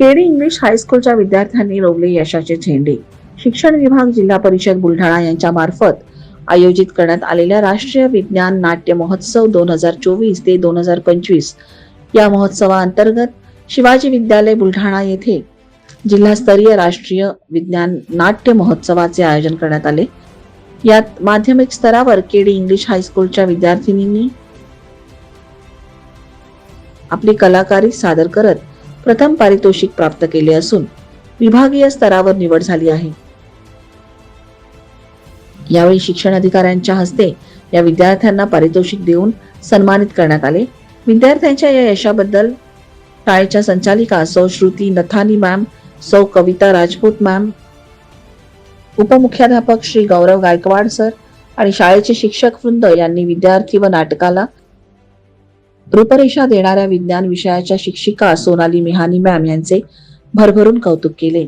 KD English हायस्कूलच्या विद्यार्थ्यांनी रोवले यशाचे झेंडे. शिक्षण विभाग जिल्हा परिषद बुलढाणा यांच्या मार्फत आयोजित करण्यात आलेल्या राष्ट्रीय विज्ञान नाट्य महोत्सव दोन हजार चोवीस ते दोन हजार पंचवीस या महोत्सवाअंतर्गत शिवाजी विद्यालय बुलढाणा येथे जिल्हास्तरीय राष्ट्रीय विज्ञान नाट्य महोत्सवाचे आयोजन करण्यात आले. यात माध्यमिक स्तरावर केडी इंग्लिश हायस्कूलच्या विद्यार्थिनींनी आपली कलाकारी सादर करत प्रथम पारितोषिक प्राप्त केले असून विभागीय स्तरावर निवड झाली आहे. यावेळी शिक्षण अधिकाऱ्यांच्या हस्ते या विद्यार्थ्यांना पारितोषिक देऊन सन्मानित करण्यात आले. विद्यार्थ्यांच्या या यशाबद्दल शाळेच्या संचालिका सौ श्रुती नथानी मॅम सौ कविता राजपूत मॅम उपमुख्याध्यापक श्री गौरव गायकवाड सर आणि शाळेचे शिक्षक वृंद यांनी विद्यार्थी व नाटकाला रूपरेषा देणाऱ्या विज्ञान विषयाच्या शिक्षिका सोनाली मिहानी मॅम यांचे भरभरून कौतुक केले.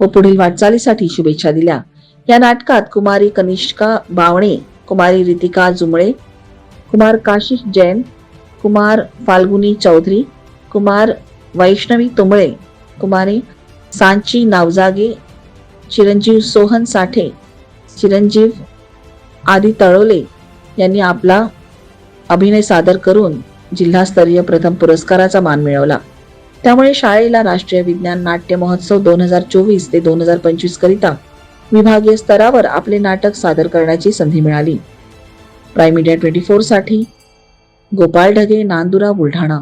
व पुढील वाटचालीसाठी शुभेच्छा दिल्या. या नाटकात कुमारी कनिष्का बावणे कुमारी रितिका जुमळे कुमार काशिश जैन कुमार फाल्गुनी चौधरी कुमार वैष्णवी तुंबळे कुमारी सांची नावजागे चिरंजीव सोहन साठे चिरंजीव आदी तळोले यांनी आपला अभिनय सादर करून जिल्हास्तरीय प्रथम पुरस्काराचा मान मिळवला. त्यामुळे शाळेला राष्ट्रीय विज्ञान नाट्य महोत्सव दोन हजार चोवीस ते दोन हजार पंचवीस करिता विभागीय स्तरावर आपले नाटक सादर करण्याची संधी मिळाली. प्राईम मीडिया ट्वेंटी फोरसाठी गोपाळ ढगे नांदुरा बुलढाणा.